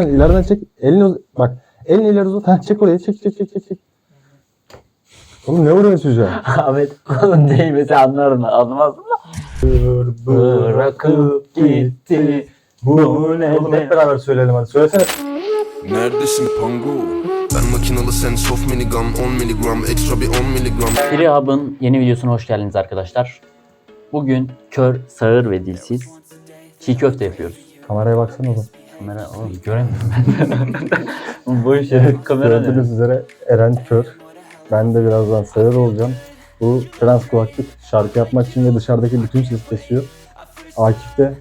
İleriden çek. Elini uz- bak. Elini ileri uzat. Ha, çek oraya. Çek çek çek çek. çek. Oğlum ne vuruyorsun çocuğa? Ahmet onun değmesi anlarım anlamaz mı? Bırakıp gitti bu Oğlum hep ne beraber söyleyelim hadi. Söylesene. Neredesin Pango? Ben makinalı sen soft minigun 10 miligram ekstra bir 10 miligram Free Hub'ın yeni videosuna hoş geldiniz arkadaşlar. Bugün kör, sağır ve dilsiz çiğ köfte yapıyoruz. Kameraya baksana oğlum. Kamera oğlum göremiyorum ben. Bu işe kamera ne? Gördüğünüz üzere Eren kör. Ben de birazdan sağır olacağım. Bu trans kulaklık şarkı yapmak için ve dışarıdaki bütün ses kesiyor. Akif de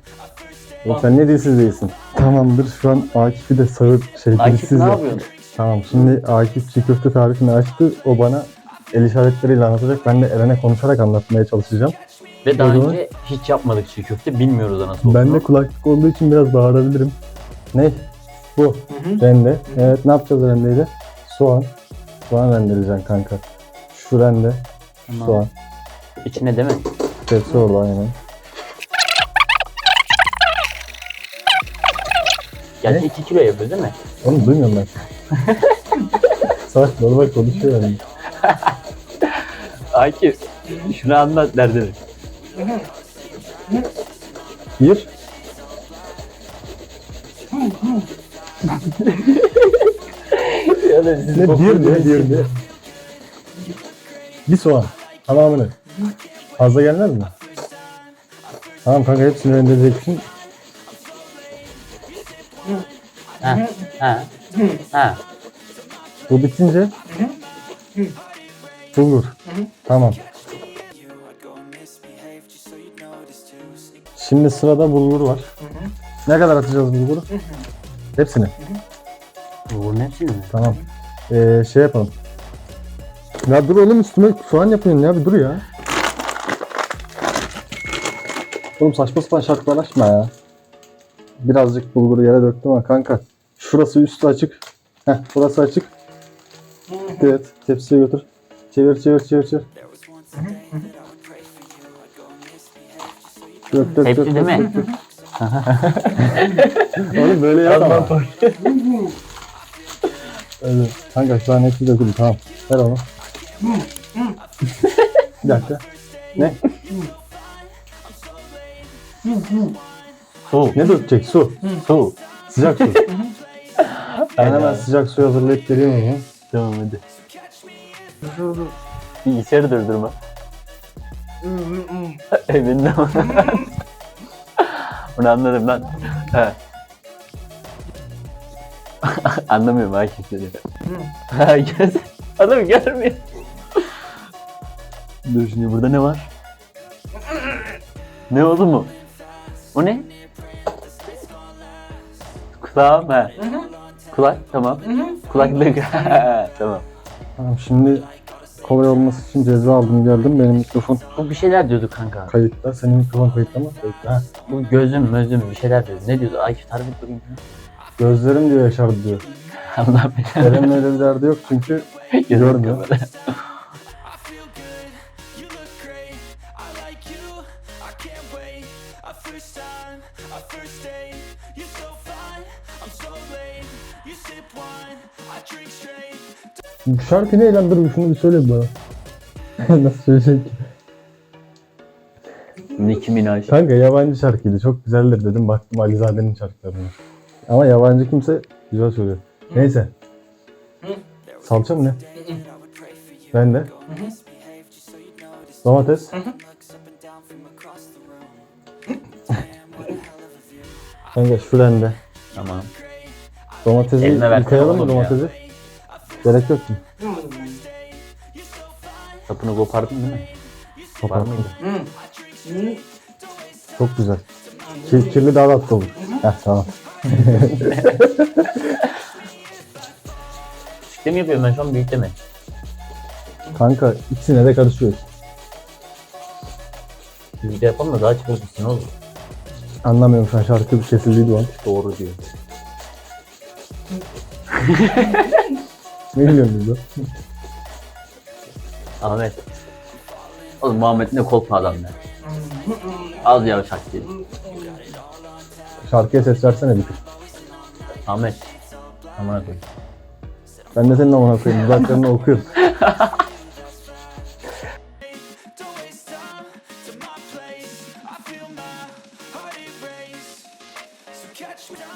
Oğlum sen ne dilsiz değilsin. Tamamdır şu an Akif'i de sağır şey Akif dilsiz ne yap. yapıyorsun? Tamam şimdi Akif çiğ köfte tarifini açtı. O bana el işaretleriyle anlatacak. Ben de Eren'e konuşarak anlatmaya çalışacağım. Ve daha O zaman- önce hiç yapmadık çiğ köfte bilmiyoruz da nasıl olduğunu. Ben de kulaklık olduğu için biraz bağırabilirim. Ne? Bu. Rende. Evet ne yapacağız rendeyle? Soğan. Soğan rendeleyeceksin kanka. Şu rende. Tamam. Soğan. İçine değil mi? Tepsi orada aynen. Gerçi 2 kilo yapıyor değil mi? Onu duymuyorum ben. Salak normal konuşuyor yani. Akif şunu anlat derdini. Bir. Ne bir ne bir ne? Bir soğan. Tamamını. Fazla gelmez mi? Tamam kanka hepsini rendeleyeceksin. Ha, ha, ha. Bu bitince bulgur. Tamam. Şimdi sırada bulgur var. Ne kadar atacağız bulguru? Hepsini. Bu ne şimdi? Tamam. Ee, şey yapalım. Ya dur oğlum üstüme soğan yapıyorsun ya bir dur ya. Oğlum saçma sapan şarkılar açma ya. Birazcık bulguru yere döktüm ama kanka. Şurası üstü açık. Heh burası açık. Evet tepsiye götür. Çevir çevir çevir çevir. Dök, dök, Hepsi dök, değil dök, mi? dök, dök. Oğlum böyle yap ama. Evet. Kanka şu an hepsi döküldü tamam. Ver onu. bir dakika. Ne? Su. Ne dökecek? Su. Su. Sıcak su. ben hemen sıcak su hazırlayıp o zaman. Tamam hadi. Bilgisayarı durdurma. Evinden Bunu anladım lan. He. Anlamıyorum seni. Ha göz. Adam görmüyor. Dur şimdi burada ne var? Ne oldu mu? O ne? Kulağım ha. Kulak tamam. Kulaklık. tamam. Tamam şimdi kolay olması için ceza aldım geldim. Benim mikrofon Bu bir şeyler diyordu kanka. kayıtta. Senin mikrofon kayıtta mı? Kayıtta. Ha. Bu gözüm gözüm bir şeyler diyordu. Ne diyordu? Akif tarif et bakayım. Gözlerim diyor yaşardı diyor. Allah belanı. Eren'in öyle bir derdi yok çünkü görmüyor. Bu şarkı ne lan? Dur şunu bir söyle bana. Nasıl söyleyecek ki? Nicki Minaj. Kanka yabancı şarkıydı. Çok güzeldir dedim. Baktım Alizade'nin şarkılarına. Ama yabancı kimse güzel söylüyor. Neyse. Salça mı ne? Ben de. Domates. Kanka şu rende. Tamam. Domatesi Eline yıkayalım mı oğlum ya. domatesi? Gerek yok mu? Sapını kopardın değil mi? Var Kopar. mıydı? Çok güzel. Kir, kirli daha tatlı olur. Heh tamam. Küçükte mi yapıyorum ben şu an büyükte mi? Kanka ikisine de karışıyoruz. Büyükte yapalım da daha çıkartırsın oğlum. Anlamıyorum şu an şarkı kesildiydi o an. Doğru diyor. Ne biliyorsun biz o? Ahmet. Oğlum Muhammed ne kolpa adam ya. Az yavaş hak değil. Şarkıya ses versene bir tık. Ahmet. Aman koyayım. Ben de senin amına koyayım. Dudaklarını okuyorum.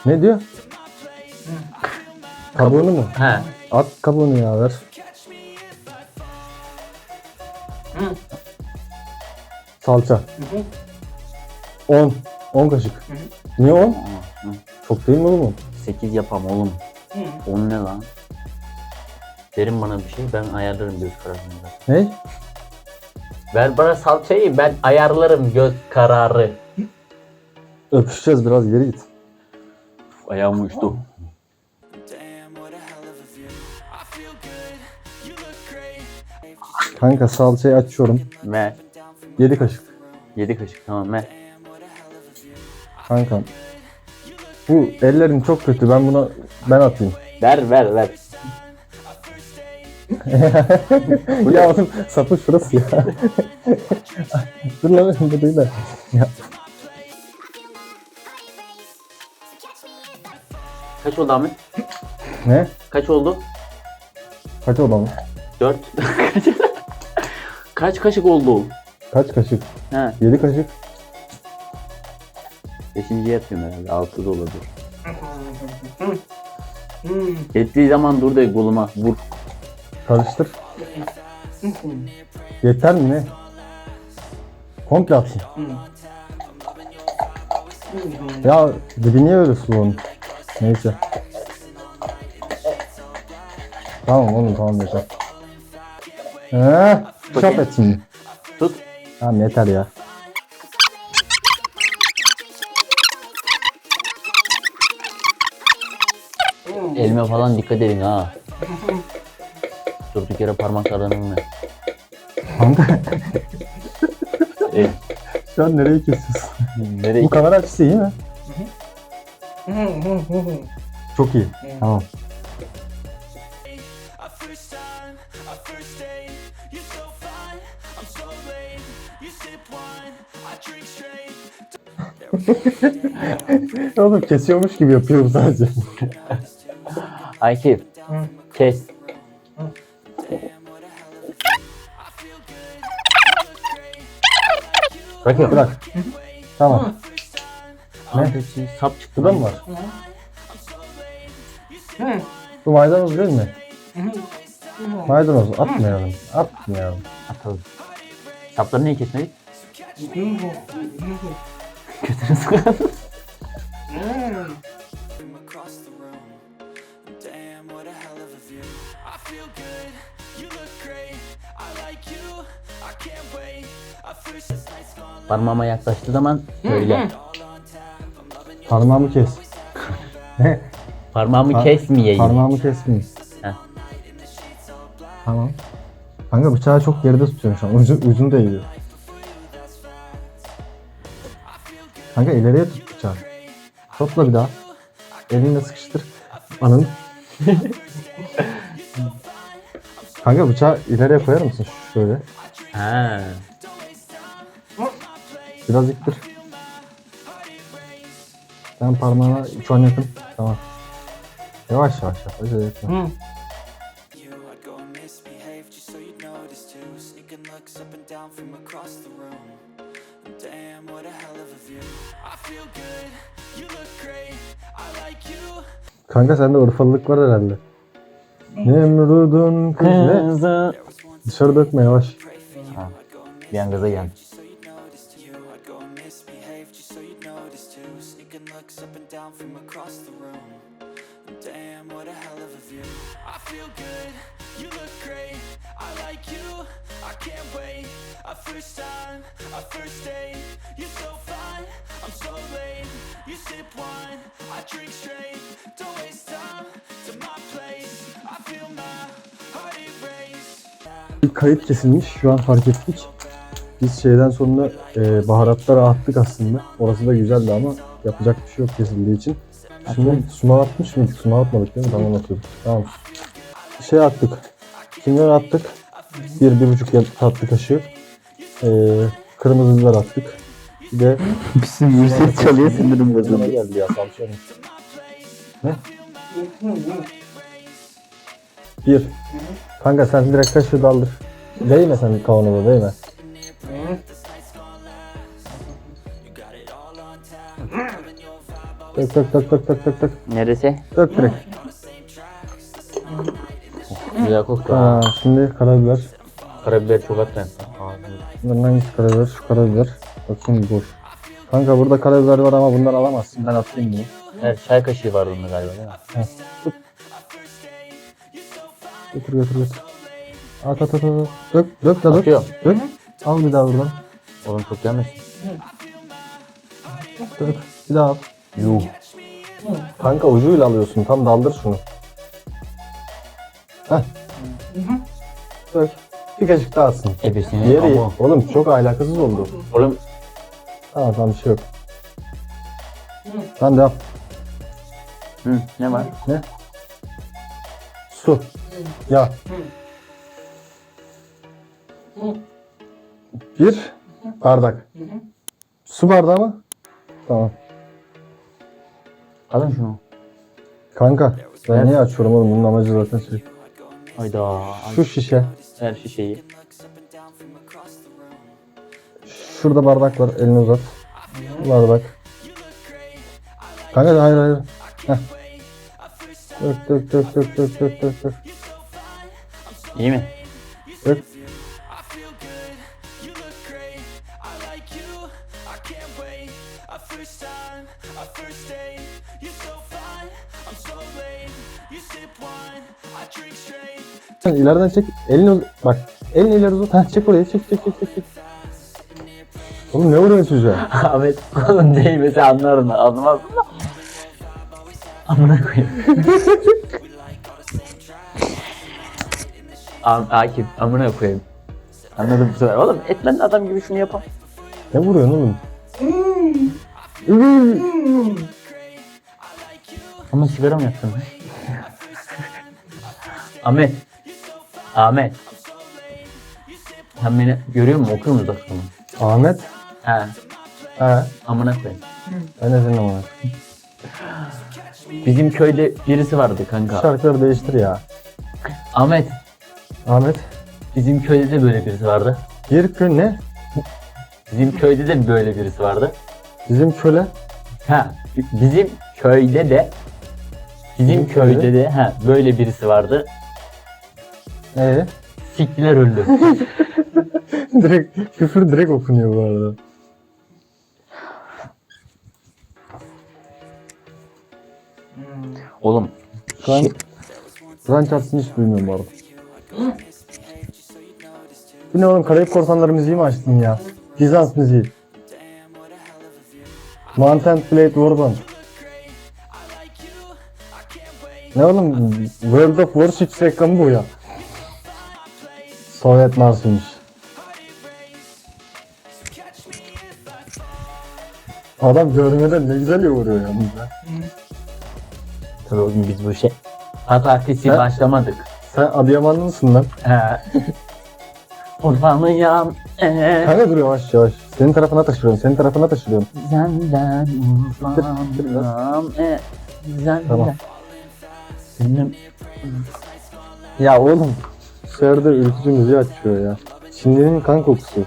ne diyor? Kabuğunu mu? He. At kabuğunu ya ver. Salça. 10. 10 kaşık. Niye 10? Çok değil mi oğlum? 8 yapam oğlum. Onun ne lan? Verin bana bir şey ben ayarlarım göz kararını. Ne? Ver bana salçayı ben ayarlarım göz kararı. Öpüşeceğiz biraz geri git. Ayağım uçtu. Kanka salçayı açıyorum. Ver. 7 kaşık. 7 kaşık tamam ver. Kanka. Bu ellerin çok kötü. Ben buna ben atayım. Ver ver ver. ya oğlum sapı şurası ya. Dur lan bu değil de. Ya, Kaç oldu Ahmet? ne? Kaç oldu? Kaç odam? 4. Kaç kaşık oldu? Kaç kaşık? He. 7 kaşık. Beşinciye yatıyorum herhalde. 6 da olabilir. Yettiği zaman dur da koluma vur. Karıştır. Yeter mi ne? Komple atayım. Ya dibi niye öyle sulu onun? Neyse. Tamam oğlum tamam yeter. He, çöp Bakayım. et şimdi. Tut. Tamam yeter ya. Elime falan dikkat edin ha. Durduk yere parmaklardan önüme. Kanka E, şu an nereye kesiyorsun? nereye? Bu kamera açısı iyi mi? Çok iyi. Tamam. Oğlum kesiyormuş gibi yapıyorum sadece. Akif. Kes. Bırak bırak. Tamam. Ne? Sap çıktı Burada mı var? Bu maydanoz değil mi? Maydanoz atmayalım. Atmayalım. Atalım. Sapları niye kesmedik? Götünü gone Parmağıma yaklaştığı zaman böyle. Parmağımı kes. Ne? Parmağımı Par- kesmeyeyim. Parmağımı kesmeyin. Heh. Tamam. Kanka bıçağı çok geride tutuyorum şu an. Ucu, ucunu değiyor. Kanka ileriye tut bıçağı. Topla bir daha. Elinle sıkıştır. Anın. Kanka bıçağı ileriye koyar mısın? Şöyle. Ha. Biraz ittir. Sen parmağına şu an yakın. Tamam. Yavaş yavaş yap. Acele etme. Kanka sende Urfalılık var herhalde. Nemrud'un kızı. Kızı. Dışarı dökme yavaş. Ha. Bir an gaza. A first time, a first date. You're so sip wine, I drink straight. Don't waste time to my place. I feel my heart erase. Bir kayıt kesilmiş. Şu an fark ettik. Biz şeyden sonra e, baharatları attık aslında. Orası da güzeldi ama yapacak bir şey yok kesildiği için. Şimdi sumağı atmış mıydık? Sumağı atmadık değil mi? Tamam atıyorduk. Tamam. Şey attık. Kimyon attık. Bir, bir buçuk tatlı kaşığı. E, kırmızı biber attık. Bir de Bizim yüksek çalıyor sinirim Bana geldi ya olmuş. Ne? Bir. Kanka sen direkt kaşığı daldır. Değme sen kavanoza değme. Dök dök dök dök dök dök dök. Neresi? Dök direkt. Güzel koktu. Aa, şimdi karabiber. Karabiber çok atmayın. Bunların hangisi karabiber? Şu karabiber. Bakayım boş. Kanka burada karabiber var ama bundan alamazsın. Ben atayım bunu. Evet çay kaşığı vardı bunda galiba değil mi? Götür götür götür. At at at at. Dök dök da dök. Atıyorum. Dök. Al bir daha buradan. Oğlum çok gelmesin. Dök. Bir daha at. Yuh. Kanka ucuyla alıyorsun. Tam daldır şunu. Heh. Dök. Bir kaşık daha atsın. Ebesini Diğeri ama. oğlum çok alakasız oldu. Oğlum Tamam tamam bir şey yok. Tamam devam. hı, ne var? Ne? Su. Ya. Bir bardak. Su bardağı mı? Tamam. Alın şunu. Kanka ben niye açıyorum oğlum bunun amacı zaten şey. Hayda. Şu şişe. Ver şişeyi. Şurada bardak var elini uzat. Bardak. Kanka hayır hayır. Heh. Dök dök dök dök dök dök dök dök. İyi mi? Dök. İleriden çek. Elini bak. Elini ileri uzat. Heh, çek oraya. Çek çek çek çek. çek. Oğlum ne vuruyorsun çocuğa? Ahmet oğlum değmese anlarım. Anlamaz mı? Amına koyayım. Am Akif amına koyayım. Anladım bu sefer. Oğlum etlen adam gibi şunu yapam. Ne vuruyorsun oğlum? Ama sigara mı yaktın? Ahmet. Ahmet. Sen beni görüyor musun? Okuyor musun uzaktan? Ahmet. He. He. Amına koyayım. Ben de senin ama. Bizim köyde birisi vardı kanka. Şarkıları değiştir ya. Ahmet. Ahmet. Bizim köyde de böyle birisi vardı. Bir köy ne? Bizim köyde de böyle birisi vardı. Bizim köle. Ha, bizim köyde de bizim Bizim köyde? köyde de ha böyle birisi vardı. Ee? Siktiler öldü. direkt küfür direkt okunuyor bu arada. Oğlum Şu an şey- Kur'an çarpsın hiç duymuyorum bu arada. Bu ne oğlum Karayip Korsanları müziği mi açtın ya? Bizans müziği. Mountain Blade Warband. Ne oğlum? World of Warships reklamı bu ya. Sovyet Mars'ıymış. Adam görmeden ne güzel yoğuruyor yalnız ya. tabii o gün biz bu şey pazartesi Ha? başlamadık. Sen Adıyamanlı mısın lan? He. Urfalıyam ee, Kanka dur yavaş yavaş. Senin tarafına taşıyorum, senin tarafına taşıyorum. senden Dur, dur biraz. Ee, senden. Tamam. Benim Ya oğlum. Dışarıda ürkütücü müziği açıyor ya. Çinli'nin kan kokusu. you.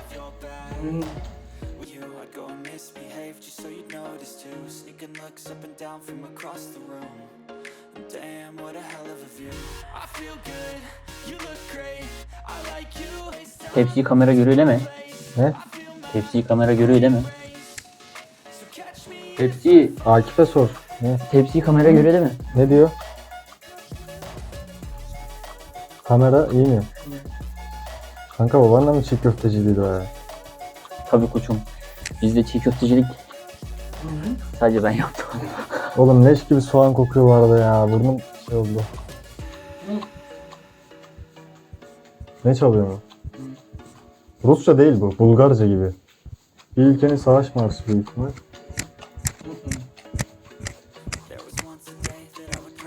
tepsiyi kamera görüyor değil mi? Ne? Tepsiyi kamera görüyor değil mi? Tepsi, Akif'e sor. Ne? tepsiyi kamera görüyor değil mi? Ne diyor? Kamera iyi mi? Kanka baban da mı çiğ köfteciydi o ya? Tabii koçum. Bizde çiğ köftecilik sadece ben yaptım. Oğlum leş gibi soğan kokuyor bu arada ya. Burnum şey oldu. Ne çalıyor bu? Rusça değil bu. Bulgarca gibi. Bir ülkenin savaş marşı büyük ihtimal.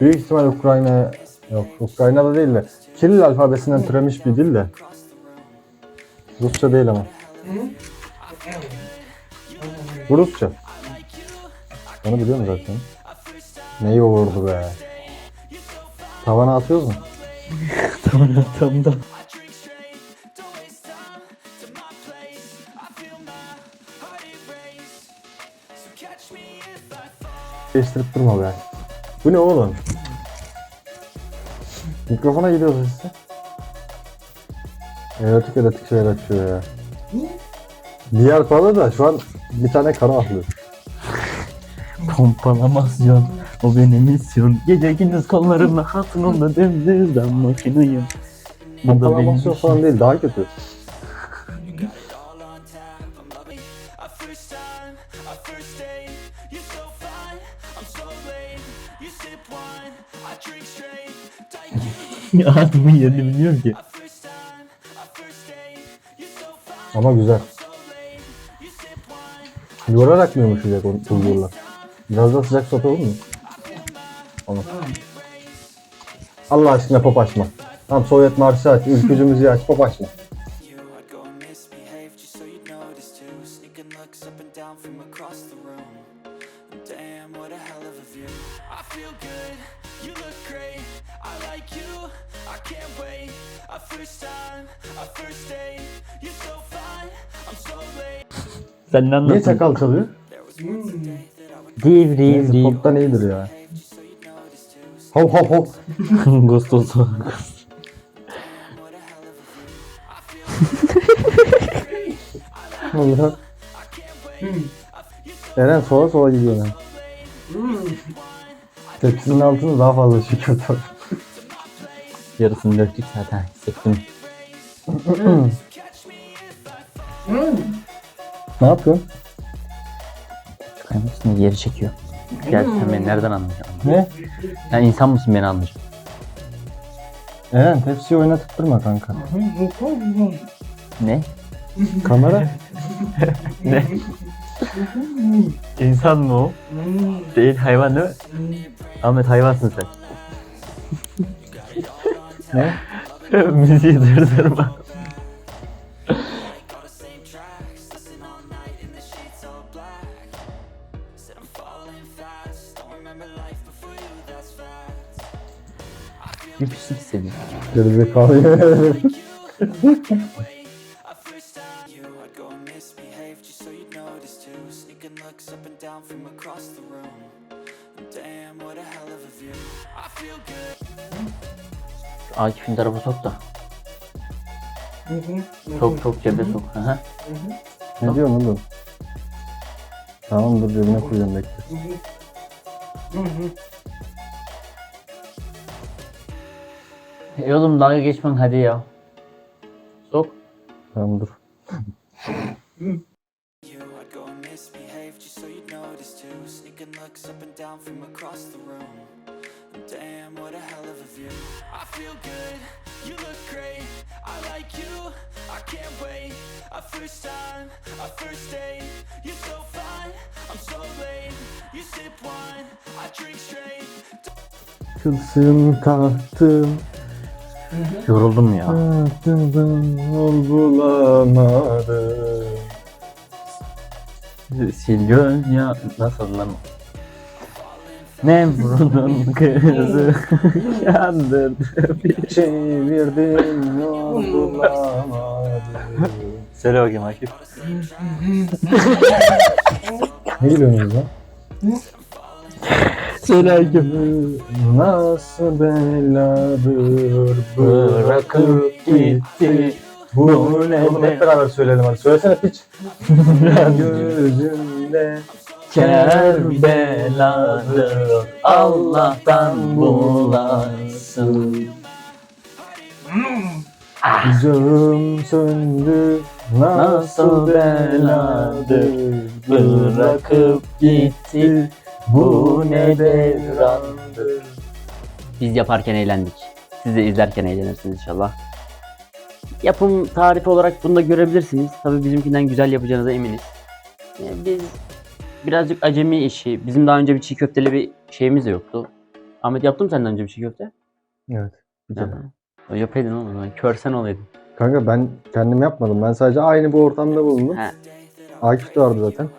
Büyük ihtimal Ukrayna yok Ukrayna'da değil de Kiril alfabesinden türemiş bir dil de. Rusça değil ama. Bu Rusça. Onu biliyorum zaten. Ne yoğurdu be. Tavana atıyoruz mu? tamam tamam da. Değiştirip durma be. Bu ne oğlum? Mikrofona gidiyor sesi. Erotik erotik şeyler açıyor ya. Diğer para da şu an bir tane kara atlıyor. Pompalamasyon. O benim misyon. Gece gündüz kollarımla hatunumla dümdüzden makinayım. Bu da benim Pompalamasyon işim. falan değil daha kötü. Adımın yerini bilmiyorum ki. Ama güzel. Yorarak mı yumuşayacak o? Biraz daha sıcak su atalım mı? Tamam. Allah aşkına pop açma. Tamam Sovyet marşı aç, ülkücü müziği aç, pop açma. Sen ne Niye anlatıyorsun? çakal çalıyor? Would Div div Neyse poptan iyidir ya. Hop hop hop. Ghost olsun. Damn, what a hell of a view. I feel Allah. I can't wait. Eren sola sola gidiyor lan. Tepsinin altını daha fazla çekiyor tabii. Yarısını döktük zaten. Hissettim. Ne yapıyorsun? Kaymışsın geri çekiyor. Gel sen beni nereden anlayacaksın? Ne? Sen insan mısın beni anlayacaksın? Eren tepsiyi oynatıp durma kanka. Ne? Kamera? Ne? İnsan mı o? Değil hayvan değil mi? Ahmet hayvansın sen. ne? Müziği durdurma. I feel good. Akif'in tarafı sok da. Sok sok cebe sok. Ne diyorsun oğlum? Tamam dur cebine koyacağım bekle. E oğlum dalga geçmen hadi ya. Sok. Tamam dur. Kılsın tahtım, Yoruldum ya. bulamadım. Sil göz ya. Nasıl lan? Nemrud'un kızı yandırdı. Çevirdim yol bulamadım. Söyle bakayım Akif. ne gülüyorsunuz lan? Akif. Nasıl beladır Bırakıp gitti. Bu ne Oğlum hep beraber söyleyelim hadi. Söylesene piç. Gözümde Kerbeladır Allah'tan bulasın. Canım söndü nasıl beladır Bırakıp gitti bu ne devrandır. Biz yaparken eğlendik. Siz de izlerken eğlenirsiniz inşallah. Yapım tarifi olarak bunu da görebilirsiniz. Tabii bizimkinden güzel yapacağınıza eminiz. Ee, Biz birazcık acemi işi. Bizim daha önce bir çiğ köfteli bir şeyimiz de yoktu. Ahmet yaptın mı senden önce bir çiğ köfte? Evet. bir kere. Hı. Yapaydın oğlum. Körsen olaydın. Kanka ben kendim yapmadım. Ben sadece aynı bu ortamda bulundum. He. Akif de vardı zaten.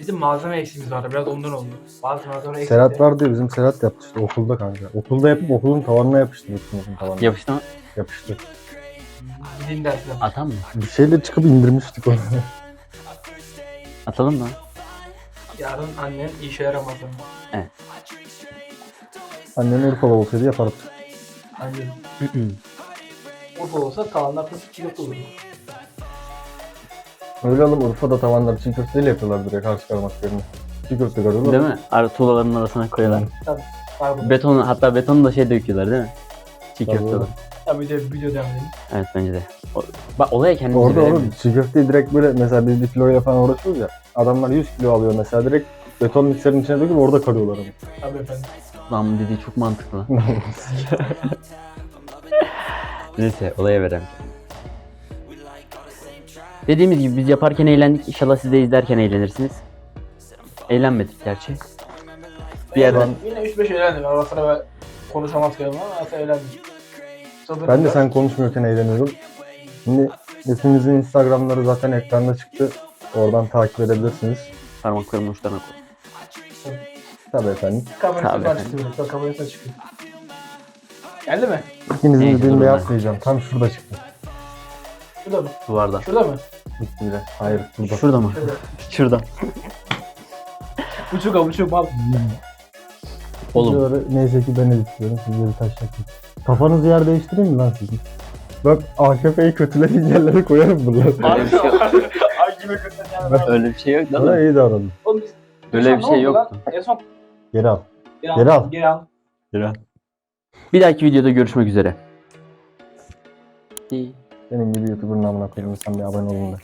Bizim malzeme eksiğimiz vardı. Biraz ondan oldu. Bazı malzeme eksikti. Serhat var diye bizim Serhat yaptı işte okulda kanka. Okulda yapıp okulun tavanına yapıştı bütün tavanına. Yapıştı mı? Yapıştı. Din dersine. Atam mı? Bir şeyle çıkıp indirmiştik onu. Atalım mı? Yarın annem işe yaramaz. Annen Urfalı olsaydı yapardı. Annem. Urfa olsa tavanlar plastik çiğ olur. Öyle oğlum Urfa'da tavanları çiğ köfteyle yapıyorlar direkt harç karmak yerine. Çiğ köfte karıyorlar. Değil mi? Ara tuğlaların arasına koyuyorlar. Bu. Beton hatta betonu da şey döküyorlar değil mi? Çiğ Tabii köfte oğlum. olur. Ya bir de video devam edelim. Evet bence de. O, bak olaya kendimizi Orada oğlum veremeyiz. çiğ köfteyi direkt böyle mesela biz bir kiloyla falan uğraşıyoruz ya. Adamlar 100 kilo alıyor mesela direkt beton mikserin içine döküp orada karıyorlar onu. Tabii efendim. Lan dediği çok mantıklı. Neyse olaya verelim. Dediğimiz gibi biz yaparken eğlendik. İnşallah siz de izlerken eğlenirsiniz. Eğlenmedik gerçi. Bir yerden Yine 3-5 eğlendim. Ara sıra ben konuşamaz ama sıra eğlendim. Sabır Ben de sen konuşmuyorken eğleniyorum. Şimdi hepimizin Instagram'ları zaten ekranda çıktı. Oradan takip edebilirsiniz. parmaklarımın uçlarına koy. Tabii efendim. Kamerası Tabii falan efendim. çıkıyor. Kamerası çıkıyor. Geldi mi? İkinizin dediğini de durun ben. yapmayacağım. Tam şurada çıktı. Şurada mı? Duvarda. Şurada mı? Bitti bile. Hayır burada. Şurada mı? Şurada. Şurada. Buçuk ha buçuk mal. Oğlum Videoları neyse ki ben editliyorum. Sizleri taş yapayım. Kafanızı yer değiştireyim mi lan sizin? Bak AKP'yi kötülediğin yerlere koyarım bunları. öyle bir şey yok. Ay gibi kötü yani. Öyle bir şey yok Bana lan. iyi davranın. Oğlum biz... Öyle bir şey oldu lan? yoktu. En son... Geri al. Geri Geri al. Geri al. Bir dahaki videoda görüşmek üzere. Benim gibi YouTuber'ın amına koyayım. Sen bir abone olun da.